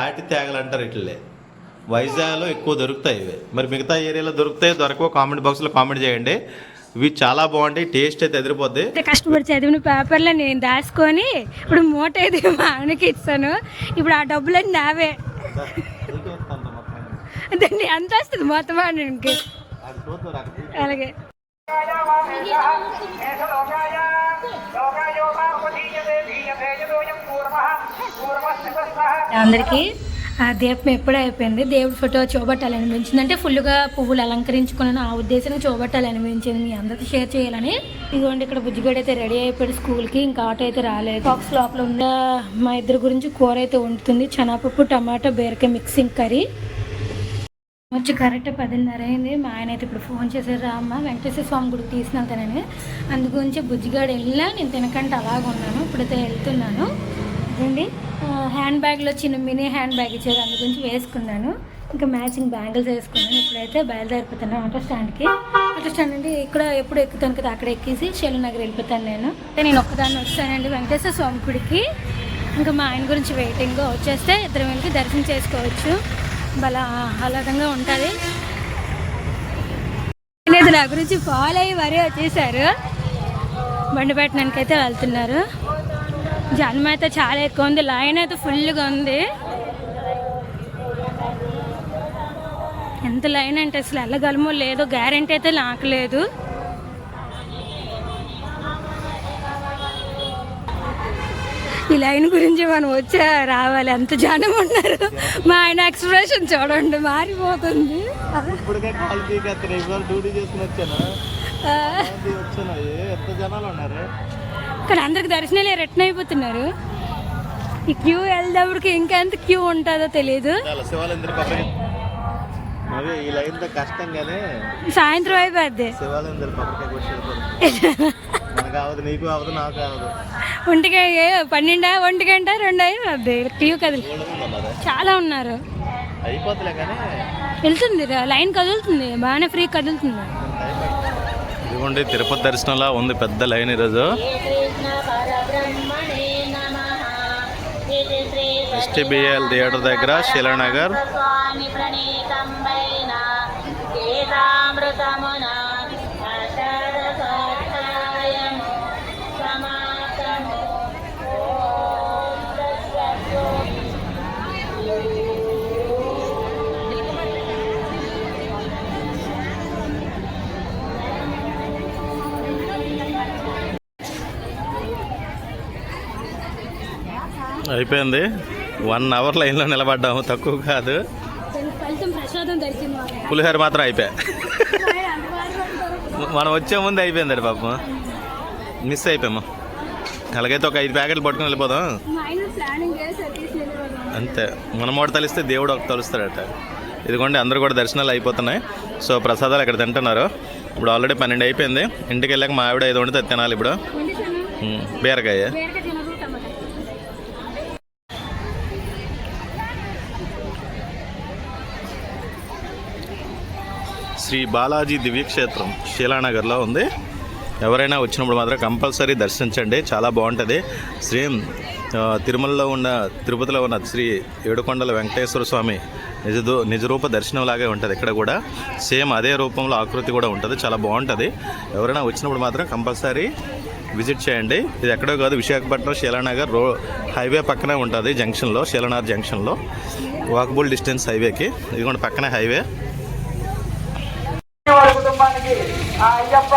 తాటి తేగలు అంటారు ఇట్లే. వైజాగ్లో ఎక్కువ దొరుకుతాయి ఇవి. మరి మిగతా ఏరియాలో దొరుకుతాయి దొరకవు కామెంట్ బాక్స్లో కామెంట్ చేయండి. ఇవి చాలా బాగుంటాయి టేస్ట్ అయితే ఎదిరిపోద్ది. కష్టపడి చదివిన పేపర్లో నేను దాచుకొని ఇప్పుడు మూట అయితే మా ఆయనకి ఇస్తాను. ఇప్పుడు ఆ డబ్బులన్నీ నావే. దాన్ని ఎంత వస్తుంది మొత్తం అలాగే. అందరికీ ఆ దీపం ఎప్పుడూ అయిపోయింది. దేవుడి ఫోటో చూపెట్టాలనిపించింది అంటే ఫుల్గా పువ్వులు అలంకరించుకున్నాను ఆ ఉద్దేశంగా చూపెట్టాలనిపించింది మీ అందరికీ షేర్ చేయాలని. ఇదిగోండి ఇక్కడ బుజ్జిగడ అయితే రెడీ అయిపోయాడు స్కూల్కి. ఇంకా ఆటో అయితే రాలేదు. బాక్స్ లోపల ఉన్న మా ఇద్దరి గురించి కూర అయితే వండుతుంది. చెనాపప్పు టమాటా బీరకాయ మిక్సింగ్ కర్రీ. వచ్చి కరెక్ట్ పదిన్నర అయింది. మా ఆయన అయితే ఇప్పుడు ఫోన్ చేశారు రా అమ్మ వెంకటేశ్వర స్వామి గుడికి తీసుకెళ్తానని. అందు గురించి బుజ్జిగాడు వెళ్ళా నేను తినకంటే అలాగ ఉన్నాను. ఇప్పుడైతే వెళ్తున్నాను. ఇదండి హ్యాండ్ బ్యాగ్లో చిన్న మినీ హ్యాండ్ బ్యాగ్ ఇచ్చారు అందు గురించి వేసుకున్నాను. ఇంకా మ్యాచింగ్ బ్యాంగిల్స్ వేసుకున్నాను. ఇప్పుడైతే బయలుదేరిపోతున్నాను ఆటో స్టాండ్కి ఆటో స్టాండ్ అండి ఇక్కడ ఎప్పుడు ఎక్కుతాను కదా అక్కడ ఎక్కేసి శైలనగర్ వెళ్ళిపోతాను నేను. అయితే నేను ఒక్కదాన్ని వస్తానండి వెంకటేశ్వర స్వామి గుడికి. ఇంకా మా ఆయన గురించి వెయిటింగ్ వచ్చేస్తే ఇద్దరు వెళ్ళి దర్శనం చేసుకోవచ్చు. భలే ఆహ్లాదంగా ఉంటుంది. అనేది నా గురించి ఫాలో అయ్యి మరీ వచ్చేసారు. బండి పెట్టడానికి అయితే వెళ్తున్నారు. జన్మ అయితే చాలా ఎక్కువ ఉంది. లైన్ అయితే ఫుల్గా ఉంది. ఎంత లైన్ అంటే అసలు వెళ్ళగలమో లేదో గ్యారంటీ అయితే నాకు లేదు. ఈ లైన్ గురించి మనం వచ్చా రావాలి. ఎంత జనం ఉన్నారు. మా ఆయన ఎక్స్ప్రెషన్ చూడండి మారిపోతుంది. ఇక్కడ అందరికి దర్శనాలే రిటర్న్ అయిపోతున్నారు. ఈ క్యూ వెళ్దేప్పటికి ఇంకా ఎంత క్యూ ఉంటుందో తెలియదు కానీ సాయంత్రం అయిపోద్ది. నీకు అవదు నాకు అవదు ఒంటిగా పన్నెండా ఒంటి గంట రెండు? అయిపోద్ది క్యూ కదిలి. చాలా ఉన్నారు. అయిపోతులే కానీ. వెళ్తుంది లైన్ కదులుతుంది బాగానే ఫ్రీ కదులుతుంది. ఇదిగోండి తిరుపతి దర్శనంలా ఉంది పెద్ద లైన్ ఈరోజు. ఎస్టీబీఎల్ థియేటర్ దగ్గర శిలానగర్. అయిపోయింది. వన్ అవర్ లైన్లో నిలబడ్డాము. తక్కువ కాదు. పులిహోర మాత్రం అయిపోయా. మనం వచ్చే ముందు అయిపోయింది పాపం. మిస్ అయిపోయాము. అలాగైతే ఒక ఐదు ప్యాకెట్లు పట్టుకుని వెళ్ళిపోదాం. అంతే. మన మూట తలిస్తే దేవుడు ఒక తలుస్తాడట. ఇదిగోండి అందరూ కూడా దర్శనాలు అయిపోతున్నాయి. సో ప్రసాదాలు ఇక్కడ తింటున్నారు. ఇప్పుడు ఆల్రెడీ పన్నెండు అయిపోయింది. ఇంటికి వెళ్ళాక మా ఆవిడ ఐదు వండితే తినాలి ఇప్పుడు. బీరకాయ బీరకాయ తినదు టమాటా శ్రీ బాలాజీ దివ్యక్షేత్రం శీలానగర్లో ఉంది. ఎవరైనా వచ్చినప్పుడు మాత్రం కంపల్సరీ దర్శించండి. చాలా బాగుంటుంది. శ్రీ తిరుమలలో ఉన్న తిరుపతిలో ఉన్న శ్రీ ఏడుకొండల వెంకటేశ్వర స్వామి నిజ నిజరూప దర్శనం లాగే ఉంటుంది ఇక్కడ కూడా. సేమ్ అదే రూపంలో ఆకృతి కూడా ఉంటుంది. చాలా బాగుంటుంది. ఎవరైనా వచ్చినప్పుడు మాత్రం కంపల్సరీ విజిట్ చేయండి. ఇది ఎక్కడో కాదు విశాఖపట్నం శీలానగర్ రో హైవే పక్కనే ఉంటుంది జంక్షన్లో శీలనగర్ జంక్షన్లో. వాకబుల్ డిస్టెన్స్ హైవేకి. ఇది కూడా పక్కనే హైవే. ఆ అయ్యప్ప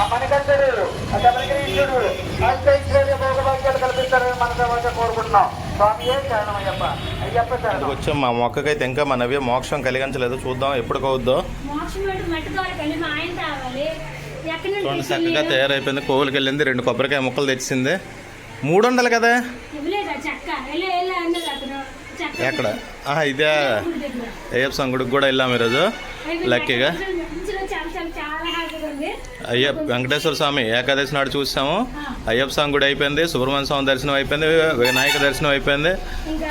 ఆ మణికంఠుడు ఆ శబరిగిరీశ్వరుడు అష్టైశ్వర్య భోగభాగ్యాలు కల్పిస్తారని మనసు కోరుకుంటున్నాం. స్వామి ఏ శరణం అయ్యప్ప? అయ్యప్ప శరణం ఇక్కడికి వచ్చాం మా మొక్కకైతే ఇంకా మన నవ్య మోక్షం కలిగించలేదు. చూద్దాం ఎప్పుడు కవుద్దో. మోక్షం పెట్టి మట్టుకోవాలి మా ఆయన రావాలి ఎక్కడి నుండి చూడండి చక్కగా తయారైపోయింది. కోవిలికి వెళ్ళింది రెండు కొబ్బరికాయ ముక్కలు తెచ్చింది. మూడు వందలు కదా ఎక్కడ? ఆహా, ఇదే. అయ్యప్ప సంగుడికి కూడా వెళ్ళాం ఈరోజు. లక్కీగా మంచిగా చాలా చాలా చాలా హ్యాపీగా ఉంది అయ్యప్ప వెంకటేశ్వర స్వామి ఏకాదశి నాడు చూసాము. అయ్యప్ప స్వామి గుడి అయిపోయింది సుబ్రహ్మణ్య స్వామి దర్శనం అయిపోయింది వినాయక దర్శనం అయిపోయింది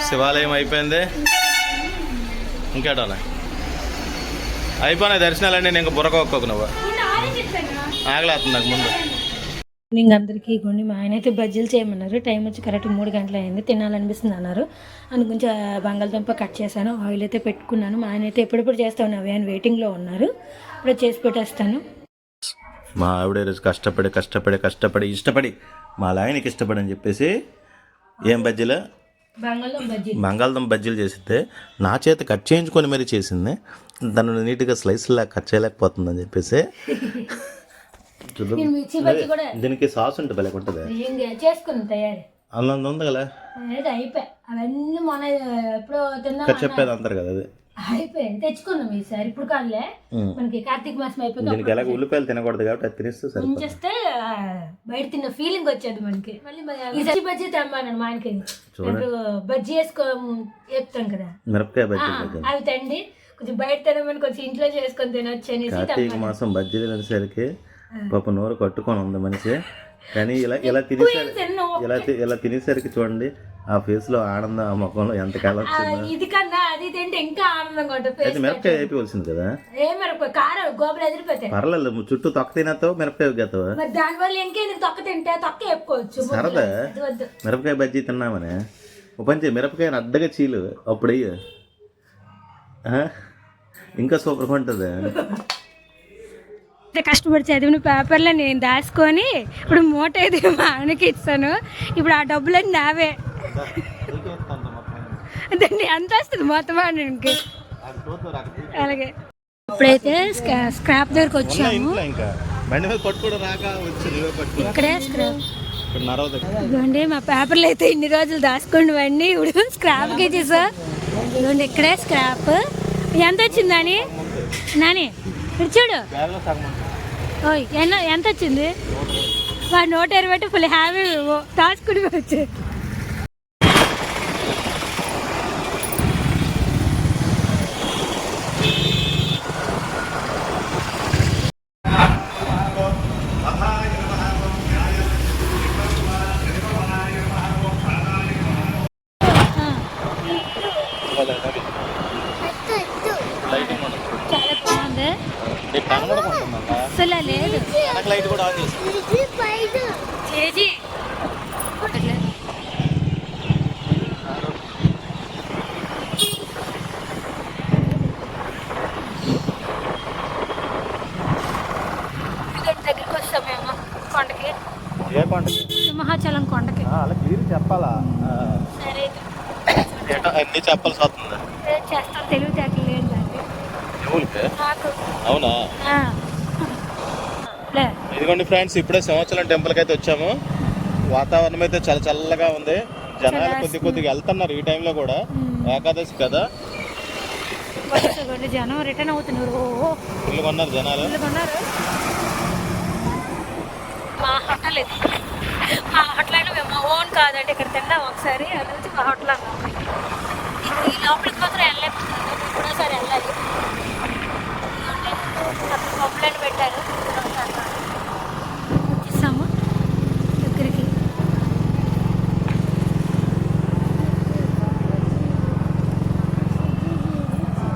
శివాలయం అయిపోయింది. ఇంకేటా అయిపోయినాయి దర్శనాలన్నీ నేను ఇంకా బుర్రకొక్కోకు నువ్వు. ఆగలేస్తుంది నాకు ముందు. ఇంక అందరికీ కొన్ని మా ఆయన అయితే బజ్జీలు చేయమన్నారు. టైం వచ్చి కరెక్ట్ మూడు గంటలు అయింది. తినాలనిపిస్తుంది అన్నారు. అందుకు కొంచెం బంగాళదుంప కట్ చేశాను. ఆయిల్ అయితే పెట్టుకున్నాను. మా ఆయన అయితే ఎప్పుడెప్పుడు చేస్తా ఉన్నా అని వెయిటింగ్లో ఉన్నారు. ఇప్పుడు చేసి పెట్టేస్తాను. మా ఆవిడ రోజు కష్టపడి కష్టపడి కష్టపడి ఇష్టపడి మా లాయనకి ఇష్టపడి అని చెప్పేసి ఏం బజ్జీలు? బంగాళదుంప బజ్జీ బంగాళదుంప బజ్జీలు చేసితే నా చేత కట్ చేయించుకొని మరీ చేసింది. తను నీట్గా స్లైస్లా కట్ చేయలేకపోతుందని చెప్పేసి. దీనికి సాస్ ఉంటుంది భలే ఉంటుంది. తయారీ. అల్లం ఉంది కదా. అవన్నీ మొన్న ఎప్పుడో చెప్పేది అంటారు కదా అది. అయిపోయింది. తెచ్చుకున్నాం ఈసారి. ఇప్పుడు కాదులే. మనకి కార్తీక మాసం అయిపోయి దీనికి ఎలాగ ఉల్లిపాయలు తినకూడదు కాబట్టి అది తినేస్తే సరే ఉంచేస్తే ఆ, బయట తిన్న ఫీలింగ్ వచ్చేది మనకి. మళ్ళీ మన- ఈ బజ్జీ బజ్జీ తెమ్మాను మా ఆయనకి. ఇప్పుడు బజ్జీ వేసుకో చెప్తాం కదా. మిరపకాయ ఆ, బజ్జీలు బజ్జీలు అవి తండి. కొంచెం బయట తినమని కొంచెం ఇంట్లో చేసుకొని తినొచ్చు అనేసి కార్తీక మాసం బజ్జీలు తినేసరికి పాప నోరు కట్టుకొని ఉంది మనిషి. కానీ ఇలా ఇలా తినేసరికి తిన్ను. ఇలా తి- ఇలా తినేసరికి చూడండి ఆ ఫేస్లో ఆనందం ఆ ముఖంలో ఎంత కాలం ఇది కన్నా అది తింటే ఇంకా ఆనందంగా ఉంటుంది. అయితే మిరపకాయ వేపివలసింది కదా? ఏం మిరపకాయ? కారం గోపులు ఎదిరిపోతాయి. పర్లేదు చుట్టూ తొక్క తినేస్తావు మిరపకాయ గతావు మరి దానివల్ల ఇంకేందుకు తొక్క తింటే తొక్క వేపుకోవచ్చు. సరదా. మిరపకాయ బజ్జీ తిన్నామని? చేయి మిరపకాయని అడ్డగా చీలు అప్పుడు అయ్యి ఇంకా సూపర్గా ఉంటుంది. అయితే కష్టపడి చదివిన పేపర్లో నేను దాచుకొని ఇప్పుడు మూట అయితే మా ఆయనకి ఇస్తాను. ఇప్పుడు ఆ డబ్బులన్నీ నావే. దాన్ని ఎంత వస్తుంది మొత్తం ఆయనకి అలాగే. ఇప్పుడైతే స్క్రా- స్క్రాప్ దగ్గరకు వచ్చాము. ఇక్కడే స్క్రాప్. ఇక్కడ ఇదిగోండి మా పేపర్లు అయితే ఇన్ని రోజులు దాచుకునేవన్నీ ఇప్పుడు స్క్రాప్కి ఇచ్చేసా ఇదిగోండి ఇక్కడే స్క్రాప్. ఎంత వచ్చింది నాని? నాని ఇటు చూడు. ఓయ్ ఎన్న ఎంత వచ్చింది? వాడు నూట ఇరవై ఫుల్ హ్యాపీ దాచుకుని వచ్చి లైటింగ్ ఉండదు. చాలా బాగుంది నీకు కనబడకుంటుందా? అసలు లేదు వెనక లైట్ కూడా ఆన్ చేసి దగ్గరికి వస్తాం మేము కొండకి ఏ పంట సింహాచలం కొండకి అలా క్లియర్ చెప్పాలా సరే ఎట అన్ని చెప్పాల్సి వస్తుంది చేస్తాను తెలివితేటలు ఏంటంటే ఎవరికి? నాకు. అవునా? ఆ. లే. ఇదిగోండి ఫ్రెండ్స్ ఇప్పుడే సింహాచలం టెంపుల్కి అయితే వచ్చాము. వాతావరణం అయితే చాలా చల్లగా ఉంది. జనాలు కొద్ది కొద్దిగా వెళ్తున్నారు ఈ టైంలో కూడా. ఏకాదశి కదా. జనం రిటర్న్ అవుతున్నారు. ఓ ఫుల్ కొన్నారు జనాలు. వీళ్ళు కొన్నారు. మా హోటల్. ఇది మా హోటల్ అంటే మేము మా ఓన్ కాదంటే ఇక్కడ తిన్నాం ఒకసారి. అది వచ్చి మా హోటల్ అన్నాం. లోపలికి మాత్రం వెళ్ళలేకపోతున్నాం ఇప్పుడోసారి వెళ్ళాలి. అక్కడ పప్పులను పెట్టారు. వచ్చేసాము దగ్గరికి.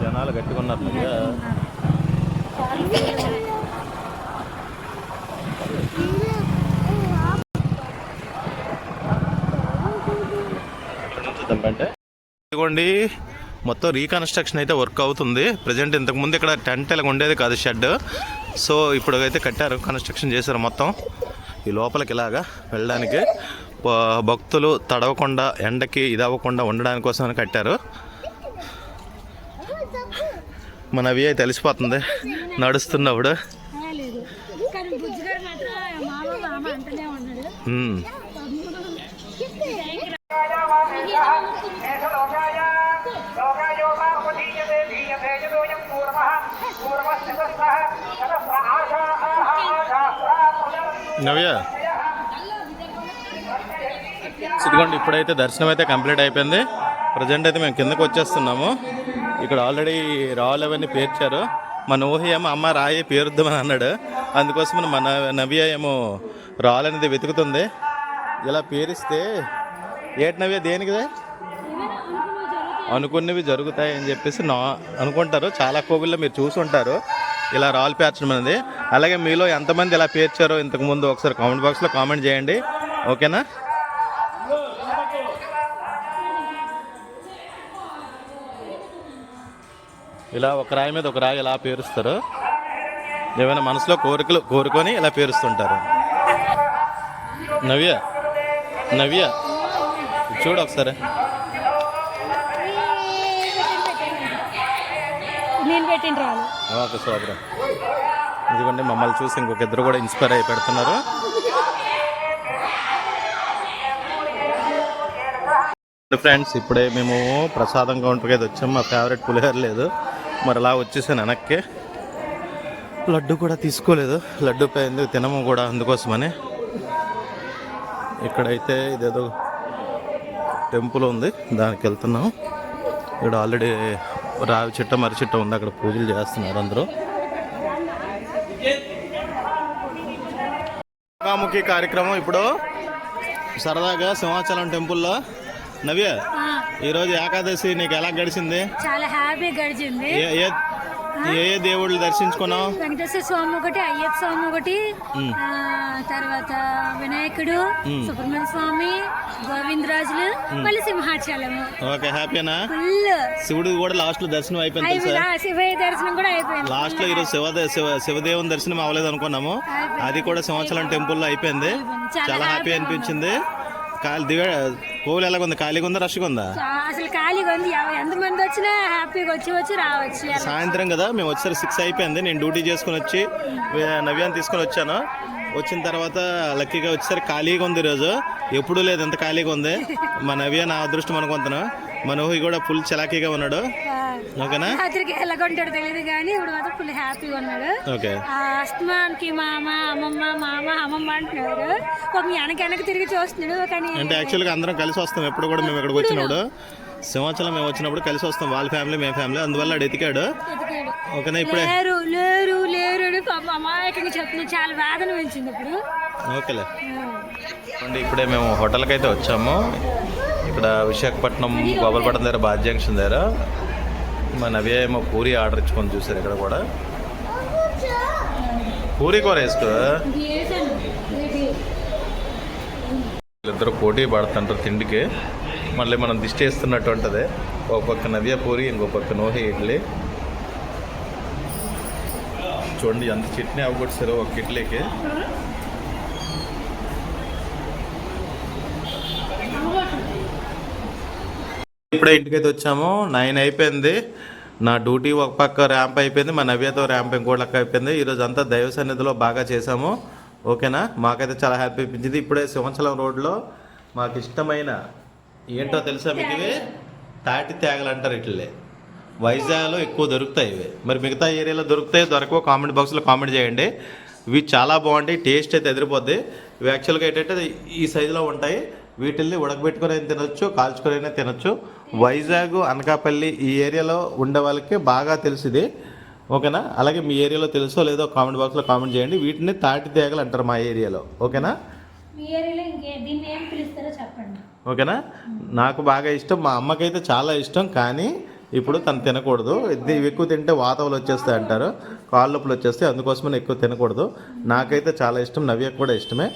జనాలు ఉన్నారు ఇక. అంటే ఇదిగోండి మొత్తం రీకన్స్ట్రక్షన్ అయితే వర్క్ అవుతుంది. ప్రజెంట్ ఇంతకుముందు ఇక్కడ టెంట్ ఇలా ఉండేది కాదు షెడ్ సో ఇప్పుడు అయితే కట్టారు కన్స్ట్రక్షన్ చేశారు మొత్తం. ఈ లోపలికి ఇలాగా వెళ్ళడానికి భక్తులు తడవకుండా ఎండకి ఇది అవ్వకుండా ఉండడానికి కోసం కట్టారు. మన అవి అయితే తెలిసిపోతుంది నడుస్తున్నప్పుడు. నవ్య? ఇదిగోండి ఇప్పుడైతే దర్శనం అయితే కంప్లీట్ అయిపోయింది. ప్రజెంట్ అయితే మేము కిందకు వచ్చేస్తున్నాము. ఇక్కడ ఆల్రెడీ రాళ్ళు అవన్నీ పేర్చారు. మన ఊహ ఏమో అమ్మ రాయి పేరుద్దామని అన్నాడు. అందుకోసం మన నవ్య ఏమో రాళ్ళు అనేది వెతుకుతుంది. ఇలా పేరిస్తే ఏటి నవ్య దేనికిదే అనుకున్నవి జరుగుతాయి అని చెప్పేసి నా అనుకుంటారు. చాలా కోవిల్లో మీరు చూసుంటారు. ఇలా రాళ్ళు పేర్చడం అనేది అలాగే మీలో ఎంతమంది ఇలా పేర్చారో ఇంతకుముందు ఒకసారి కామెంట్ బాక్స్లో కామెంట్ చేయండి. ఓకేనా? ఇలా ఒక రాయి మీద ఒక రాయి ఇలా పేరుస్తారు. ఏమైనా మనసులో కోరికలు కోరుకొని ఇలా పేరుస్తుంటారు. నవ్య నవ్య చూడు ఒకసారి. ఓకే సూపర్ ఇదిగోండి మమ్మల్ని చూసి ఇంకొక ఇద్దరు కూడా ఇన్స్పైర్ అయి పెడుతున్నారు. ఫ్రెండ్స్ ఇప్పుడే మేము ప్రసాదం కౌంటర్కి అయితే వచ్చాము మా ఫేవరెట్ పులిహోర లేదు. మరి అలా వచ్చేసాను వెనక్కి లడ్డు కూడా తీసుకోలేదు. లడ్డు పోయింది తినము కూడా అందుకోసమని. ఇక్కడైతే ఇదేదో టెంపుల్ ఉంది దానికి వెళ్తున్నాం. ఇక్కడ ఆల్రెడీ రావి చెట్ట మర్రి చెట్ట ఉంది అక్కడ పూజలు చేస్తున్నారు అందరూ. ముఖాముఖి కార్యక్రమం ఇప్పుడు సరదాగా సింహాచలం టెంపుల్లో నవ్య ఈరోజు ఏకాదశి నీకు ఎలా గడిచింది? చాలా హ్యాపీ గడిచింది. ఏ దేవుళ్ళు దర్శించుకున్నావు? వెంకటేశ్వర స్వామి ఒకటి అయ్యప్ప స్వామి ఒకటి తర్వాత వినాయకుడు. సుబ్రహ్మణ్య స్వామి గోవిందరాజులు మళ్ళీ సింహాచలము. ఓకే హ్యాపీనా? ఫుల్. శివుడు కూడా లాస్ట్లో దర్శనం అయిపోయింది అయిపోయింది శివయ్య దర్శనం కూడా అయిపోయింది. లాస్ట్లో ఈరోజు శివ శివ శివదేవుని దర్శనం అవ్వలేదు అనుకున్నాము అది కూడా సంవత్సరం టెంపుల్లో అయిపోయింది. చాలా చాలా హ్యాపీ అనిపించింది. ఖాళీ దిగ కోవిలు ఎలాగుంది? ఖాళీగా ఉందా రష్గా ఉందా అసలు ఖాళీగా ఉంది ఎవ- ఎంతమంది వచ్చినా హ్యాపీగా వచ్చి వచ్చి రావచ్చు. సాయంత్రం కదా మేము వచ్చేసరికి సిక్స్ అయిపోయింది. నేను డ్యూటీ చేసుకుని వచ్చి వే- నవ్యాన్ని తీసుకొని వచ్చాను. వచ్చిన తర్వాత లక్కీగా వచ్చేసరికి ఖాళీగా ఉంది ఈరోజు. ఎప్పుడూ లేదు ఎంత ఖాళీగా ఉంది మా నవ్య నా అదృష్టం అనుకుంటున్నాను. మా నోహి కూడా ఫుల్ చలాకీగా ఉన్నాడు. ఓకేనా? రాత్రికి ఎలాగొంటాడు తెలియదు కానీ ఇప్పుడు మాత్రం ఫుల్ హ్యాపీగా ఉన్నాడు. ఓకే. అస్తమానికి మామ అమ్మమ్మ మామ అమ్మమ్మ అంటున్నాడు. ఒక వెనక వెనక తిరిగి చూస్తున్నాడు. కానీ అంటే యాక్చువల్గా అందరం కలిసి వస్తాం. ఎప్పుడు కూడా మేము ఇక్కడికి వచ్చినప్పుడు. సింహాచలం మేము వచ్చినప్పుడు కలిసి వస్తాం. వాళ్ళ ఫ్యామిలీ మేము ఫ్యామిలీ అందువల్ల ఆడు ఎతికాడు. ఓకేనా ఇప్పుడే? లేరు లేరు లేరు అని పాప అమాయకంగా చెప్తున్నాడు చాలా వేదన పెంచింది ఇప్పుడు. ఓకేలే. ఇప్పుడే మేము హోటల్కి అయితే వచ్చాము. ఇక్కడ విశాఖపట్నం గోపాలపట్నం దగ్గర బాద్ జంక్షన్ దగ్గర మా నవ్య ఏమో పూరి ఆర్డర్ ఇచ్చుకొని చూసారు ఇక్కడ కూడా. పూరి కూర వేసుకో. వీళ్ళిద్దరు పోటీ పడుతుంటారు తిండికి. మళ్ళీ మనం దిష్టి వేస్తున్నట్టు ఉంటుంది. ఒక పక్క నవ్య పూరి ఇంకో పక్క నోహి ఇడ్లీ. చూడండి ఎంత చట్నీ అవ్వగొట్టారు ఒక ఇడ్లీకి. ఇప్పుడే ఇంటికైతే వచ్చాము. నైన్ అయిపోయింది. నా డ్యూటీ ఒక పక్క ర్యాంప్ అయిపోయింది. మా నవ్యతో ర్యాంప్ ఇంకోటి లెక్క అయిపోయింది. ఈరోజు అంతా దైవ సన్నిధిలో బాగా చేసాము ఓకేనా? మాకైతే చాలా హ్యాపీ అనిపించింది. ఇప్పుడే సింహాచలం రోడ్లో మాకు ఇష్టమైన ఏంటో తెలుసా మీకు ఇవి? తాటి తేగలు అంటారు ఇట్లే. వైజాగ్లో ఎక్కువ దొరుకుతాయి ఇవి. మరి మిగతా ఏరియాలో దొరుకుతాయి దొరకవు కామెంట్ బాక్స్లో కామెంట్ చేయండి. ఇవి చాలా బాగుంటాయి. టేస్ట్ అయితే ఎదిరిపోద్ది. ఇవి యాక్చువల్గా ఏంటంటే ఈ సైజులో ఉంటాయి. వీటిల్ని ఉడకబెట్టుకొని అయినా తినొచ్చు కాల్చుకొని అయినా తినొచ్చు. వైజాగ్ అనకాపల్లి ఈ ఏరియాలో ఉండే వాళ్ళకి బాగా తెలిసింది. ఓకేనా? అలాగే మీ ఏరియాలో తెలుసో లేదో కామెంట్ బాక్స్లో కామెంట్ చేయండి. వీటిని తాటి తేగలు అంటారు మా ఏరియాలో. ఓకేనా? ఓకేనా? నాకు బాగా ఇష్టం. మా అమ్మకైతే చాలా ఇష్టం. కానీ ఇప్పుడు తను తినకూడదు. ఇది ఎక్కువ తింటే వాతవులు వచ్చేస్తాయి అంటారు. కాళ్ళ నొప్పులు వచ్చేస్తాయి. అందుకోసమని ఎక్కువ తినకూడదు. నాకైతే చాలా ఇష్టం. నవ్యకు కూడా ఇష్టమే.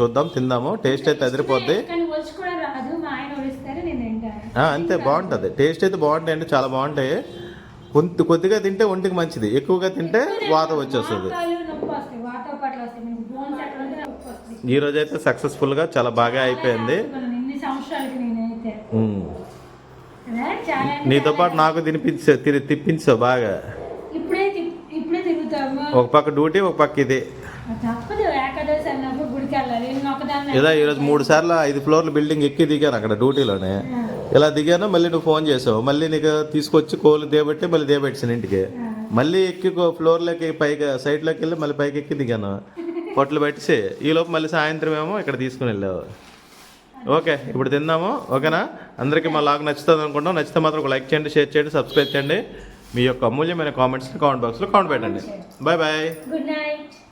చూద్దాం తిందాము. టేస్ట్ అయితే అదిరిపోద్ది కానీ వచ్చి కూడా రాదు మా ఆయన వడిస్తారు నేను తింటాను ఆ, అంతే బాగుంటుంది. టేస్ట్ అయితే బాగుంటాయి అంటే చాలా బాగుంటాయి. కొంత కొద్దిగా తింటే ఒంటికి మంచిది. ఎక్కువగా తింటే వాత వచ్చేస్తుంది. కాళ్ళు నొప్పి వస్తాయి. వాటర్ పాటలు వస్తాయి. మీకు బోన్స్ ఎక్కడ ఉంటే నొప్పి వస్తాయి ఈ రోజు అయితే సక్సెస్ఫుల్గా చాలా బాగా అయిపోయింది. నీతో పాటు నాకు తినిపించా తిరి తిప్పించావు బాగా. ఒక పక్క డ్యూటీ ఒక పక్క ఇది. ఇలా ఈరోజు మూడు సార్లు ఐదు ఫ్లోర్ల బిల్డింగ్ ఎక్కి దిగాను అక్కడ డ్యూటీలోనే. ఇలా దిగాను మళ్ళీ నువ్వు ఫోన్ చేసావు. మళ్ళీ నీకు తీసుకొచ్చి కోళ్ళు దేబెట్టి మళ్ళీ దేబెట్టాను ఇంటికి. మళ్ళీ ఎక్కి ఫ్లోర్లోకి పైకి సైడ్లోకి వెళ్ళి మళ్ళీ పైకి ఎక్కి దిగాను. పొట్లు పెట్టేసి ఈలోపు మళ్ళీ సాయంత్రం ఏమో ఇక్కడ తీసుకుని వెళ్ళావు. ఓకే ఇప్పుడు తిందాము. ఓకేనా? అందరికీ మా లాగ్ నచ్చుతుంది అనుకుంటాం నచ్చితే మాత్రం ఒక లైక్ చేయండి షేర్ చేయండి సబ్స్క్రైబ్ చేయండి. మీ యొక్క అమూల్యమైన కామెంట్స్ని కామెంట్ బాక్స్లో కామెంట్ పెట్టండి. Bye bye. Good night